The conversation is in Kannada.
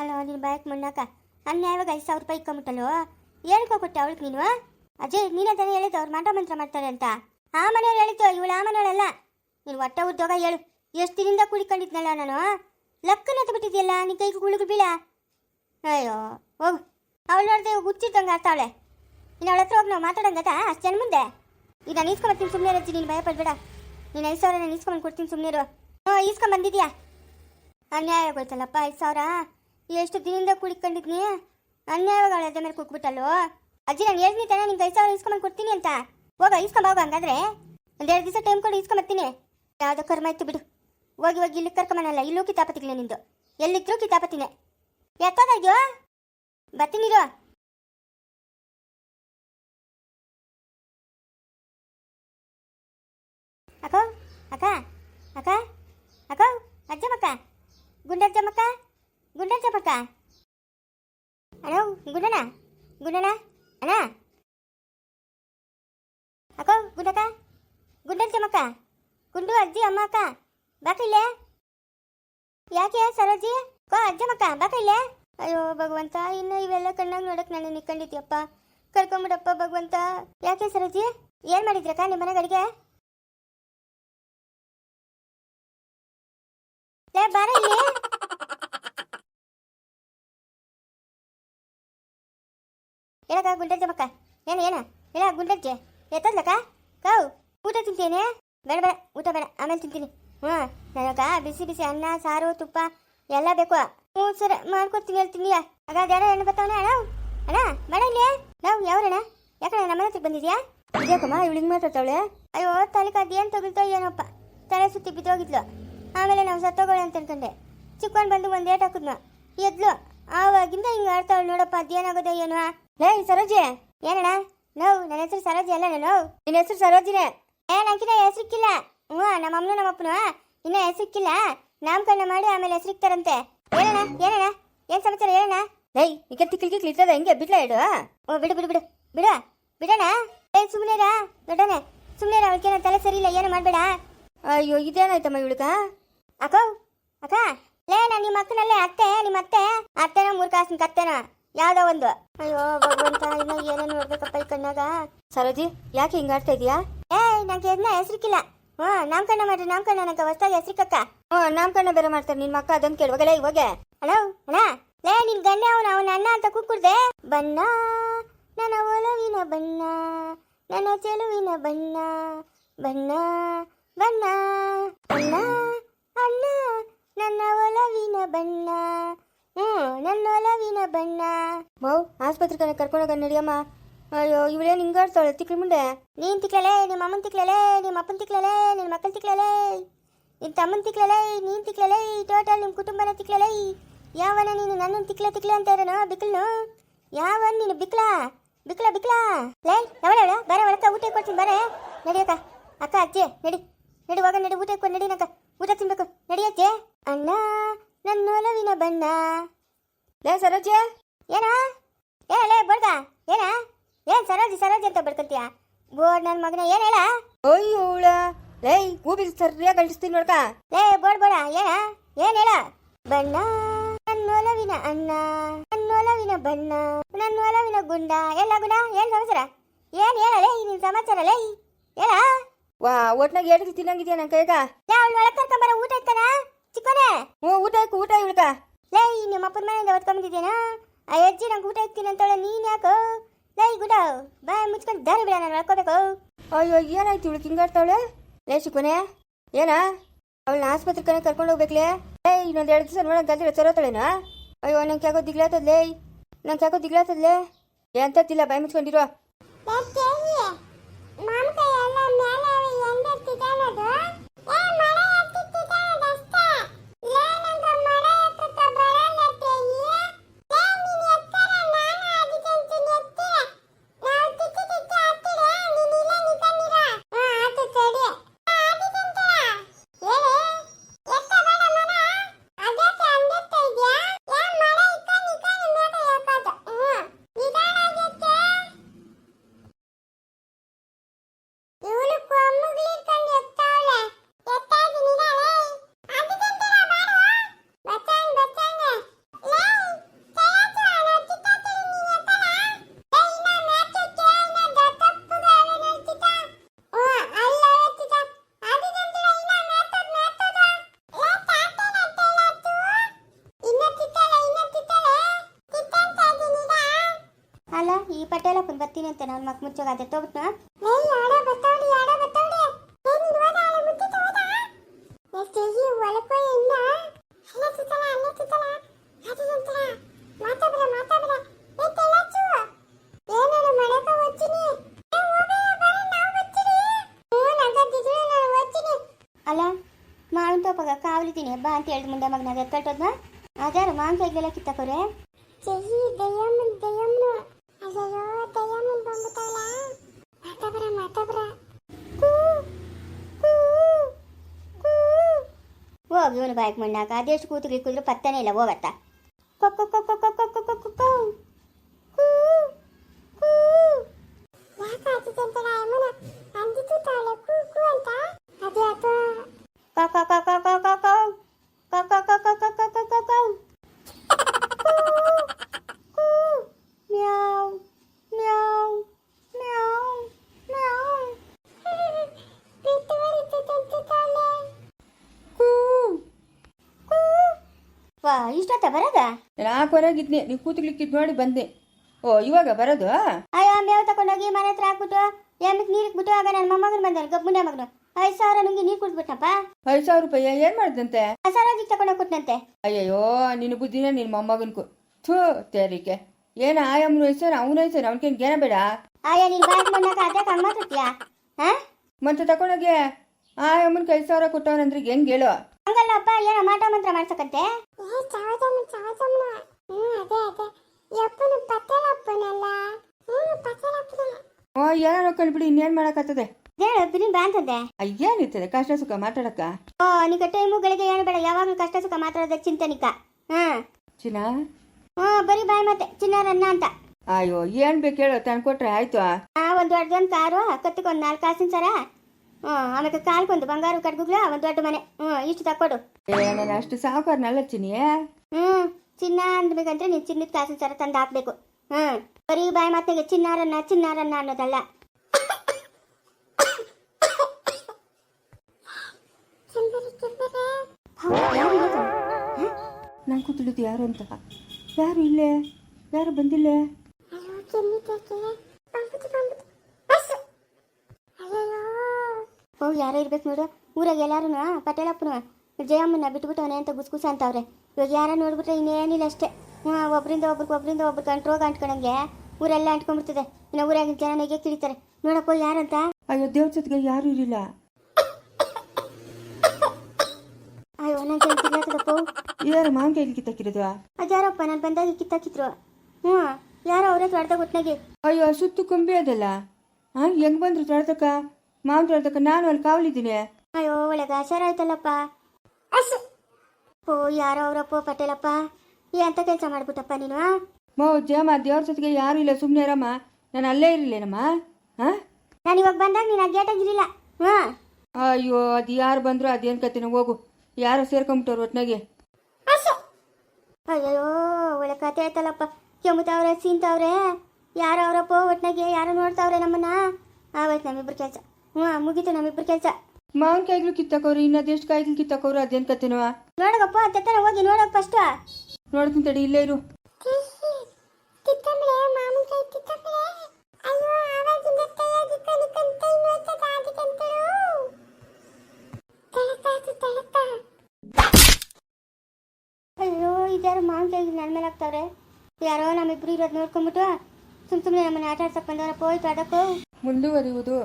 ಅಲ್ಲ, ನೀನು ಬಾಯಕ್ ಮುನ್ನಾಕ? ಅನ್ಯಾಯವಾಗ ಐದು ಸಾವಿರ ರೂಪಾಯಿ ಇಕ್ಕೊಂಬಿಟ್ಟಲು ಹೇಳ್ಕೊಕೊಟ್ಟೆ ಅವಳಿಗೆ ನೀನು? ಅಜಯ್, ನೀನೇ ತಾನೇ ಹೇಳಿದ್ದು ಅವ್ರು ಮಾಟ ಮಂತ್ರ ಮಾಡ್ತಾರೆ ಅಂತ. ಆ ಮನೆಯವ್ರು ಹೇಳಿದ್ದು, ಇವಳು ಆ ಮನೆಯವಳಲ್ಲ. ನೀನು ಹೊಟ್ಟೆ ಉದ್ಯೋಗ ಹೇಳು. ಎಷ್ಟು ದಿನದಿಂದ ಕುಡಿಕೊಂಡಿದ್ನಲ್ಲ ನಾನು? ಲಕ್ಕನ ಬಿಟ್ಟಿದ್ಯಲ್ಲ ನಿನ್ನ ಕೈಗೆ ಗುಳಿಗೆ ಬೀಳ? ಅಯ್ಯೋ, ಹೋಗು. ಅವಳು ನೋಡಿದೆ ಹುಚ್ಚಿದ್ದಂಗೆ ಆಡ್ತಾವಳೆ ನೀನು ಅವಳ ಹತ್ರ ಹೋಗಿ ನಾವು ಮಾತಾಡಂಗದ ಅಷ್ಟು ಜನ ಮುಂದೆ? ಈಗ ನಾನು ಈಸ್ಕೊಂಬರ್ತೀನಿ ಸುಮ್ಮನೆ ರಜ್ಜಿ ನೀನು ಭಯ ಪಡ್ಬೇಡ. ನೀನು ಐದು ಸಾವಿರ ನಾನು ಈಸ್ಕೊಂಬಂದು ಕೊಡ್ತೀನಿ ಸುಮ್ಮನೆ ಇರು. ಹ್ಞೂ ಈಸ್ಕೊಂಬಂದಿದ್ಯಾ ಅನ್ಯಾಯ ಗೊತ್ತಲ್ಲಪ್ಪ ಐದು ಸಾವಿರ? ಎಷ್ಟು ದಿನದಿಂದ ಕುಡಿಕೊಂಡಿದ್ನಿ? ಅನ್ಯಾಯವಾಗ ಅವಳ ಅದೇ ಮೇಲೆ ಕುಕ್ಬಿಟ್ಟಲ್ವೋ ಅಜ್ಜಿ, ನಾನು ಹೇಳ್ತೀನಿ ತಾನೇ, ನಿಂಗೆ ಐದು ಸಾವಿರ ಇಸ್ಕೊಂಬಂದು ಕೊಡ್ತೀನಿ ಅಂತ. ಹೋಗ ಇಸ್ಕೊಂಬ ಹೋಗ ಹಂಗಾದ್ರೆ. ಒಂದೆರಡು ದಿವಸ ಟೈಮ್ ಕೊಡಿ ಇಸ್ಕೊಂಬರ್ತೀನಿ ಯಾವುದೋ ಕರ್ಮ ಇತ್ತು ಬಿಡು. ಹೋಗಿ ಹೋಗಿ ಇಲ್ಲಿ ಕರ್ಕೊಂಬನಲ್ಲ ಇಲ್ಲೂ ಕಿತಾಪತಿಗಳೇ ನಿಂದು. ಎಲ್ಲಿದ್ರು ಕಿತಾಪತಿನೆ. ಎತ್ತೋದಾಗ್ಯೋ? ಬರ್ತೀನಿರೋ ಅಕ್ಕೋ, ಅಕ್ಕ ಅಕ್ಕ ಅಕ್ಕ, ಅಜ್ಜಮ್ಮಕ್ಕ, ಗುಂಡಜ್ಜಮ್ಮಕ್ಕ. ಗುಂಡಜ್ಜಮ್ಮಕ್ಕ ಅಣ್ಣ ಗುಂಡಣ್ಣ ಗುಂಡಣ್ಣ ಅಣ್ಣ? ಅಕ್ಕೋ, ಗುಂಡಕ್ಕ? ಗುಂಡಜ್ಜಮ್ಮಕ್ಕ ಗುಂಡು ಅಜ್ಜಿ, ಅಮ್ಮ, ಅಕ್ಕ? ಬಾಕಿಲ್ಲೇ ಯಾಕೆ ಸರೋಜಿ? ಕೋ ಅಜ್ಜಮ್ಮಕ್ಕ ಬಾಕಿಲ್ಲೇ ಅಯ್ಯೋ, ಭಗವಂತ, ಇನ್ನು ಇವೆಲ್ಲ ಕಣ್ಣಾಗ ನೋಡಕ್ ನಾನು ನಿಕ್ಕೊಂಡಿದ್ಯಪ್ಪ. ಕರ್ಕೊಂಬಿಡಪ್ಪ, ಭಗವಂತ. ಯಾಕೆ ಸರೋಜಿ? ಏನ್ ಮಾಡಿದ್ರಕ್ಕ ನಿಮ್ಮ ಮನೆಗೆ ಅಡಿಗೆ? ಲೇ, ಬಾರ ಇಲ್ಲಿ. ಹೇಳಕ್ಕ ಗುಂಡಜ್ಜ ಮಕ್ಕ? ಏನು ಏನು? ಹೇಳ ಗುಂಡಜ್ಜೆ. ಎತ್ತದ್ಲಕ್ಕ ಕಾವು ಊಟ ತಿಂತೀನಿ. ಬೇಡ ಬೇಡ, ಊಟ ಬೇಡ. ಆಮೇಲೆ ತಿಂತೀನಿ. ಹ್ಞೂ. ನನಗ ಬಿಸಿ ಬಿಸಿ ಅನ್ನ, ಸಾರು, ತುಪ್ಪ ಎಲ್ಲ ಬೇಕು. ಹ್ಞೂ, ಸರಿ. ಮಾಡ್ಕೊಡ್ತೀನಿ, ಹೇಳ್ತೀನಿ. ಹಾಗಾದ್ರೆ ಯಾರೋ ಹೆಣ್ಣು ಬರ್ತಾವಣ ಅಣ್ಣ? ಅಣ್ಣ, ಬೇಡ ಇಲ್ಲಿ. ನಾವು ಯಾವ್ರಣ್ಣ? ಯಾಕಣ್ಣ ನಮ್ಮ ಹತ್ರಕ್ಕೆ ಬಂದಿದ್ಯಾ? ಇದ್ಯಾಕಮ್ಮ? ಇವಳಿಗೆ ಮಾತಾಡ್ತಾವಳೆ ಅಯ್ಯೋ, ತಲೆ ಏನು ತಗುಲ್ತೋ ಏನಪ್ಪ. ತಲೆ ಸುತ್ತಿ ಬಿದ್ದೋಗಿದ್ಲು. ಆಮೇಲೆ ನಾವು ಸತ್ತೋಗೋಳೆ ಅಂತ ಅನ್ಕೊಂಡೆ. ಚಿಕ್ಕವನ್ ಬಂದು ಒಂದು ಏಟ್ ಹಾಕಿದ್ನು. ಎದ್ಲು. ಆವಾಗಿಂದ ಹಿಂಗೆ ಆಡ್ತಾವಳು ನೋಡಪ್ಪ. ಅದೇನಾಗೋದೋ ಏನೋ? ಲೇ ಸರೋಜಿ ಏನಣ್ಣ ನೋವು ನನ್ನ ಹೆಸರು ಸರೋಜಿ ಅಲ್ಲ ನಾನು ನಿನ್ನ ಹೆಸರು ಸರೋಜಿನೇ ಏ ನಂಗಿನ ಹೆಸರಿಕ್ಕಿಲ್ಲ ಹ್ಞೂ ನಮ್ಮ ಅಮ್ಮನು ನಮ್ಮ ಅಪ್ಪನು ಇನ್ನ ಹೆಸರಿಕ್ಕಿಲ್ಲ ನಾಮಕರಣ ಮಾಡಿ ಆಮೇಲೆ ಹೆಸರಿಕ್ತಾರಂತೆ ಏನಣ್ಣ ಏನಣ್ಣ ಏನ್ ಸಮಾಚಾರ ಹೇಳಣ್ಣ ಏಯ್ ಈಗ ತಿಕ್ಲಿ ತಿಕ್ಲಿ ಇರ್ತದ ಹೆಂಗೆ ಬಿಡ್ಲ ಇಡು ಓ ಬಿಡು ಬಿಡು ಬಿಡು ಬಿಡು ಬಿಡೋಣ ಏ ಸುಮ್ಮನೆ ದೊಡ್ಡನೆ ಸುಮ್ಮನೆ ಅವಳಿಗೇನ ತಲೆ ಸರಿ ಇಲ್ಲ ಏನು ಮಾಡಬೇಡ ಅಯ್ಯೋ ಇದೇನಾಯ್ತಮ್ಮ ಇವಳಿಗ ಅಕ್ಕೋ ಅಕ್ಕ ಲೇ ನಾನು ನಿಮ್ಮ ಅಕ್ಕನಲ್ಲೇ ಅತ್ತೆ ನಿಮ್ಮ ಅತ್ತೆ ಅತ್ತೆನ ಮೂರ್ ಕಾಸಿನ ಕತ್ತೆನ ಯಾವ್ದೋ ಒಂದು. ಅಯ್ಯೋ, ಭಗವಂತ ಇನ್ನ ಏನೇನು ನೋಡ್ಬೇಕಪ್ಪ ಈ ಕಣ್ಣಾಗ? ಸರೋಜಿ, ಯಾಕೆ ಹಿಂಗಾಡ್ತಾ ಇದೀಯಾ? ಏ ನಂಗೆ ಎದ್ನ ಹೆಸರಿಕ್ಕಿಲ್ಲ. ಹ್ಞೂ, ನಾಮಕರಣ ಮಾಡ್ರಿ, ನಾಮಕರಣ ನಂಗೆ ಹೊಸ್ದಾಗಿ ಹೆಸರಿಕಕ್ಕ ಹ್ಞೂ, ನಾಮಕರಣ ಬೇರೆ ಮಾಡ್ತಾರೆ, ನಿನ್ ಮಕ್ಕ ಅದೊಂದು ಕೇಳುವಾಗಲೇ ಇವಾಗೆ ಅಣ್ಣ ಅಣ್ಣ? ಲೇ, ನಿನ್ ಗಂಡ ಅವನ ಅವನ ಅಣ್ಣ ಅಂತ ಕೂಗ್ಬಿಡ್ದೆ ಬಣ್ಣ, ನನ್ನ ಒಲವಿನ ಬಣ್ಣ, ನನ್ನ ಚೆಲುವಿನ ಬಣ್ಣ. ಬಣ್ಣ ಬಣ್ಣ, ಅಣ್ಣ ಅಣ್ಣ, ನನ್ನ ಒಲವಿನ ಬಣ್ಣ. ಹ್ಞೂ ನನ್ನ ಒಲವಿನ ಬಣ್ಣ. ಮೌ ಆಸ್ಪತ್ರೆ ಕಡೆ ಕರ್ಕೊಂಡೋಗ ನಡಿಯಮ್ಮ. ಅಯ್ಯೋ ಇವಳೇನು ಹಿಂಗಾಡ್ತಾಳೆ ತಿಕ್ಲಿ ಮುಂದೆ. ನೀನ್ ತಿಕ್ಲಲೆ ನಿಮ್ಮ ಅಮ್ಮನ ತಿಕ್ಲಲೆ ನಿಮ್ಮ ಅಪ್ಪನ ತಿಕ್ಲಲೆ ನಿನ್ನ ಮಕ್ಕಳ ತಿಕ್ಲಲೆ ನಿನ್ನ ತಮ್ಮನ ತಿಕ್ಲಲೆ ನೀನ್ ತಿಕ್ಲಲೆ ಟೋಟಲ್ ನಿಮ್ಮ ಕುಟುಂಬನ ತಿಕ್ಲಲೆ ಯಾವನ ನೀನು ನನ್ನನ್ನು ತಿಕ್ಲ ತಿಕ್ಲ ಅಂತ ಇರೋನು ಬಿಕ್ಲನು ಯಾವನ್ ನೀನು ಬಿಕ್ಲ ಬಿಕ್ಲ ಬಿಕ್ಲ ಲೇ, ಯಾವಳ ಬರ ಒಳಕ ಊಟ ಕೊಡ್ತೀನಿ, ಬರೇ. ನಡಿಯಕ್ಕ ಅಕ್ಕ. ಅಜ್ಜಿ, ನಡಿ. ನಡಿ ಹೋಗ ನಡಿ ಊಟ ಕೊಡ್ ನಡಿ ನಕ್ಕ ಊಟ ತಿನ್ಬೇಕು. ನಡಿಯಜ್ಜೆ ಅಣ್ಣ ನನ್ನ ಒಲವಿನ ಬಣ್ಣ. ಲೇ ಸರೋಜಿ ಏನ? ಏ ಬಡ್ಗ ಏನ? ಏನ್ ಸರೋಜಿ ಸರೋಜಿ ಅಂತ ಬಡ್ಕಂತೀಯ? ಬೋರ್ಡ್ ನನ್ನ ಮಗನ ಏನ್ ಹೇಳ? ಅಯ್ಯೋಳ ಲೇ ಗೂಬಿಗೆ ಸರಿಯಾಗಿ ಕಳಿಸ್ತೀನಿ ನೋಡ್ಕ. ಲೇ ಬೋರ್ಡ್ ಬೋಡ ಏನ? ಏನ್ ಹೇಳ? ಬಣ್ಣ ನನ್ನೊಲವಿನ ಅಣ್ಣ ನನ್ನೊಲವಿನ ಬಣ್ಣ ನನ್ನೊಲವಿನ ಗುಂಡ. ಎಲ್ಲ ಗುಣ ಏನ್ ಸಮಾಚಾರ? ಏನ್ ಹೇಳ ಲೇ ನಿನ್ ಸಮಾಚಾರ ಲೇ? ಹೇಳ? ವಾ ಒಟ್ನಾಗ ಏಟಕ್ಕೆ ತಿನ್ನಂಗಿದ್ಯಾ ನನ್ನ ಕೈಗ? ಲೇ ಅವ್ಳ ಒಳಗ್ ಕರ್ಕೊಂಬರ ಊಟ ಇತ್ತಾನ ಚಿಕ್ಕನೆ ಹ್ಞೂ ಊಟ ಊಟ ಇವಳ್ಕ ಲೇ ನಿಮ್ಮ ಅಪ್ಪನ ಮನೆಯಿಂದ ಹೊತ್ಕೊಂಬಂದಿದ್ದೇನ ಆ ಅಜ್ಜಿ ನಂಗೆ ಊಟ ಇಕ್ತೀನಿ ಅಂತೇಳಿ ನೀನ್ ಯಾಕೋ? ಲೇ ಗುಡ ಬಾಯ್ ಮುಚ್ಕೊಂಡು ದಾರಿ ಬಿಡ ನಾನು ಹೇಳ್ಕೋಬೇಕು ಅಯ್ಯೋ ಏನಾಯ್ತು ಇವಳು ಹಿಂಗೆ ಲೈ ಶಿಕೊನೆ ಏನ? ಅವಳನ್ನ ಆಸ್ಪತ್ರೆ ಕನೆ ಕರ್ಕೊಂಡು ಹೋಗ್ಬೇಕ್ಲೇ? ಲೇ ಇನ್ನೊಂದು ಎರಡು ದಿವಸ ನೋಡೋಣ ಗಲ್ದಿರ ಸರೋತಾಳೇನಾ? ಅಯ್ಯೋ ನಂಗೆ ಯಾಕೋ ದಿಗ್ಲಾತದ್ಲೇ? ನಂಗೆ ಯಾಕೋ ದಿಗ್ಲಾತದ್ಲೇ? ಎಂತತ್ತಿಲ್ಲ ಬಾಯಿ ಮುಚ್ಕೊಂಡಿರೋ. ಅಲ್ಲ ಈ ಪಟೇಲ ಕುನ್ ಬರ್ತೀನಿ ಅಂತ. ನಾನು ಮಕ್ ಮುಚ್ಚೋಗಾದೆ ತೋಬಿಟ್ನ ಅಲ್ಲ ಮಾವಿನ ತೋಪಾಗ ಕಾವಲಿದ್ದೀನಿ. ಬಾ ಅಂತ ಹೇಳಿದ ಮುಂದೆ ಮಗನಾಗ ಕಟ್ಟೋದ್ನ ಅದಾರ ಮಾವಿನ ಕೈಗೆಲ್ಲ ಕಿತ್ತಕೋರೆ? ದಯ ಮುಂದೆ. ಮಾತಾಡ್ರ ಓ ಇವನು ಬಾಯ್ಕ್ ಮಣ್ಣಾಕ ಅದೆಷ್ಟು ಕೂತು ಗಿಕ್ಕಿದ್ರು ಪತ್ತನೇ ಇಲ್ಲ ಹೋಗತ್ತಾ ಕೊಕ್ಕೊ ಕೊಕ್ಕೊ ಕೊಕ್ಕೊ ಕೊಕ್ಕೊ ಕೊಕ್ಕೊ ವಾ ಇಷ್ಟ ಬರದ? ನಾಲ್ಕು ಹೊರಗಿದ್ನೆ ನೀವು ಕೂತ್ಲಿಕ್ಕೆ ನೋಡಿ ಬಂದೆ. ಓ ಇವಾಗ ಬರೋದು? ಅಯ್ಯೋ ಮೇವು ತಗೊಂಡೋಗಿ ಮನೆ ಹತ್ರ ಹಾಕ್ಬಿಟ್ಟು ಎಮ್ಮಿಗ್ ನೀರಿಗೆ ಬಿಟ್ಟು ಆಗ ನನ್ನ ಮೊಮ್ಮಗನ ಬಂದ ಗಬ್ಬುಂಡೆ ಮಗನು. ಐದು ಸಾವಿರ ನಿಮ್ಗೆ ನೀರು ಕುಡ್ಬಿಟ್ಟಪ್ಪ ಐದು ಸಾವಿರ ರೂಪಾಯಿ ಏನ್ ಮಾಡಿದಂತೆ? ಸರಾಗಿ ತಗೊಂಡೋಗಿ ಕೊಟ್ನಂತೆ ಅಯ್ಯಯ್ಯೋ ನಿನ್ನ ಬುದ್ಧಿನ ನಿನ್ ಮೊಮ್ಮಗನ್ಕು ಥೂ ತೇರಿಕೆ ಏನ ಆಯಮ್ಮನ ಹೆಸರು ಅವನ ಹೆಸರು ಅವನಿಗೇನು ಗೇನ ಬೇಡ? ಅಯ್ಯ ನೀನು ಬಾಯ್ಕ್ ಮಣ್ಣಾಕ ಅದೇ ಮಾತಾಡ್ತೀಯಾ ಹಾಂ? ಮತ್ತೆ ತಗೊಂಡೋಗಿ ಆಯಮ್ಮನ ಐದು ಸಾವಿರ ಕೊಟ್ಟವನಂದ್ರಿಗೆ ಹೆಂಗೆ ಹೇಳು? ಹಂಗಲ್ಲ ಅಪ್ಪ ಏನೋ ಮಾಟ ಮಂತ್ರ ಮಾಡ್ಸಕಂತೆ ಓ ಏನಾರ ಕಳ್ಬಿಡಿ ಇನ್ನೇನ್ ಮಾಡಕತ್ತದೆ ಹೇಳು ಬಿರಿಂಬ ಅಂತಂದೆ. ಏನಿರ್ತದೆ ಕಷ್ಟ ಸುಖ ಮಾತಾಡಕ ಓ ನಿಕ ಟೈಮುಗಳಿಗೆ ಏನು ಬೇಡ ಯಾವಾಗಲೂ ಕಷ್ಟ ಸುಖ ಮಾತಾಡದೆ ಚಿಂತನಿಕ ಹಾ. ಚಿನ್ನ? ಹಾ ಬರೀ ಬಾಯ್ ಮತ್ತೆ ಚಿನ್ನಾರನ್ನ ಅಂತ. ಅಯ್ಯೋ ಏನ್ ಬೇಕು ಹೇಳು ತಂದ್ಕೊಟ್ರೆ ಆಯ್ತು? ಆ ಒಂದು ದೊಡ್ಡದೊಂದ್ ಕಾರು ಕತ್ತಿಗೊಂದ್ ನಾಲ್ಕು ಕಾಸಿನ ಸರ. ಆಮೇಲೆ ಕಾಲ್ಕೊಂದು ಬಂಗಾರ ಕಡ್ಗುಗ್ಲ ಒಂದು ದೊಡ್ಡ ಮನೆ. ಹ್ಞೂ ಇಷ್ಟು ತಕ್ಕೊಡು ನಾನು ಅಷ್ಟು ಸಾವುಕಾರನಲ್ಲ ಚಿನ್ನಿ ಹ್ಞೂ ಚಿನ್ನ ಅಂದ್ಬೇಕಂದ್ರೆ ನೀನು ಚಿನ್ನದ ಕಾಸಿನ ಸರ ತಂದು ಹಾಕ್ಬೇಕು. ಹ್ಞೂ ಬರೀ ಬಾಯಿ ಮಾತಿಗೆ ಚಿನ್ನಾರನ್ನ ಚಿನ್ನಾರನ್ನ ಅನ್ನೋದಲ್ಲ? ನಂಗೆ ಕೂತಿಳಿದು ಯಾರು ಅಂತ? ಯಾರು ಇಲ್ಲೇ? ಯಾರು ಬಂದಿಲ್ಲೇ ಅಯ್ಯೋ ಕೆಮ್ಮಿ ತೇಕೆ ಪಂಪುದು ಪಂಪುದು ಬಸ್ ಅಯ್ಯೋ ಓ ಯಾರೋ ಇರ್ಬೇಕು ನೋಡು. ಊರಾಗ ಎಲ್ಲಾರು ಪಟೇಲಪ್ಪನು ಜಯಮ್ಮನ ಬಿಟ್ಬಿಟ್ಟವನೆ ಅಂತ ಗುಸ್ಗುಸ ಅಂತವ್ರೆ. ಇವಾಗ ಯಾರ ನೋಡ್ಬಿಟ್ರೆ ಇನ್ನೇನಿಲ್ಲ ಅಷ್ಟೇ. ಹ್ಞೂ ಒಬ್ಬರಿಂದ ಒಬ್ರಿಗೆ ಒಬ್ಬರಿಂದ ಒಬ್ರು ಕಂಟ್ರೋಗ ಅಂಟ್ಕೊಂಡಂಗೆ ಊರೆಲ್ಲ ಅಂಟ್ಕೊಂಡ್ಬಿಡ್ತದೆ. ಇನ್ನು ಊರಾಗಿನ ಜನ ನೆಗೆ ಕಿಡಿತಾರೆ ನೋಡಪ್ಪ ಯಾರಂತ? ಅಯ್ಯೋ ದೇವ್ರ ಜೊತೆಗೆ ಯಾರು ಇರಲಿಲ್ಲ. ಅಯ್ಯೋ ನಂಗೆ ಕಿತ್ತದಪ್ಪ ಯಾರು ಮಾವಿನ ಇಲ್ಲಿ ಕಿತ್ತಾಕಿರೋದು? ಅಜಾರಪ್ಪ ನಾನು ಬಂದಾಗ ಕಿತ್ತಾಕಿದ್ರು? ಹ್ಞೂ ಯಾರೋ ಅವರೇ ಹೊಡೆದ ಒಟ್ನಾಗೆ. ಅಯ್ಯೋ ಸುತ್ತು ಕೊಂಬೆ ಅದಲ್ಲ. ಹಾಂ ಹೆಂಗ್ ಬಂದ್ರು ತೊಳ್ದಕ್ಕ ಮಾವಿನ ತೊಳ್ದಕ್ಕ ನಾನು ಅಲ್ಲಿ ಕಾವಲಿದ್ದೀನಿ. ಅಯ್ಯೋ ಒಳಗೆ ಆಚಾರ ಆಯ್ತಲ್ಲಪ್ಪ. ಅಸ್. ಓ ಯಾರೋ ಅವರಪ್ಪ ಪಟೇಲಪ್ಪ. ಎಂತ ಕೆಲಸ ಮಾಡ್ಬಿಟ್ಟಪ್ಪ ನೀನು ಮೋ ಜಯಮ್ಮ ದೇವ್ರ ಜೊತೆಗೆ ಯಾರು ಇಲ್ಲ ಸುಮ್ಮನೆ ಇರಮ್ಮ. ನಾನು ಅಲ್ಲೇ ಇರಲಿಲ್ಲಮ್ಮ ಹಾಂ ನಾನು ಇವಾಗ ಬಂದಾಗ ನೀನು ಆ ಗೇಟಾಗಿರಲಿಲ್ಲ ಹಾಂ. ಅಯ್ಯೋ ಅದು ಯಾರು ಬಂದ್ರು ಅದೇನ್ ಕತ್ತಿನ ಹೋಗು. ಯಾರೋ ಸೇರ್ಕೊಂಬಿಟ್ಟವ್ರು ಒಟ್ನಾಗೆ. ಅಸು. ಅಯ್ಯೋ ಒಳ್ಳೆ ಕತೆ ಆಯ್ತಲ್ಲಪ್ಪ. ಕೆಮ್ಮುತ್ತವ್ರೆ ಸೀನ್ತವ್ರೆ ಯಾರು ಅವರಪ್ಪ ಒಟ್ನಾಗೆ ಯಾರೋ ನೋಡ್ತಾವ್ರೆ ನಮ್ಮನ್ನ. ಆವತ್ತು ನಮ್ಮಿಬ್ರು ಕೆಲಸ. ಹ್ಞೂ ಮುಗೀತು ನಮ್ಮಿಬ್ರು ಕೆಲಸ. ಮಾವಿನ ಕಾಯಿಗಳು ಕಿತ್ತಾಕವ್ರು ಇನ್ನು ಅದೆಷ್ಟು ಕಾಯಿಗಳು ಕಿತ್ತಕೋರು ಅದೇನು ಕತೆನವ? ನೋಡಪ್ಪ ತೆತ್ತನ ಹೋಗಿ ನೋಡಕ್ ಫಸ್ಟ್ ನೋಡ್ತೀನಿ ತಡಿ ಇಲ್ಲೇ ಇರು. ಅಯ್ಯೋ ಇದ್ಯಾರು ಮಾವಿನ ಕೈಗೆ ನನ್ನ ಮೇಲೆ ಹಾಕ್ತಾವ್ರೆ? ಯಾರೋ ನಮ್ಮಿಬ್ರು ಇರೋದು ನೋಡ್ಕೊಂಬಿಟ್ಟು ಸುಮ್ ಸುಮ್ಮನೆ ನಮ್ಮನ್ನ ಆಟ ಆಡ್ಸಕ್ ಬಂದವರಪ್ಪ ಹೋಯ್ತು ಅದಕ್ಕೂ. ಮುಂದುವರಿಯುವುದು.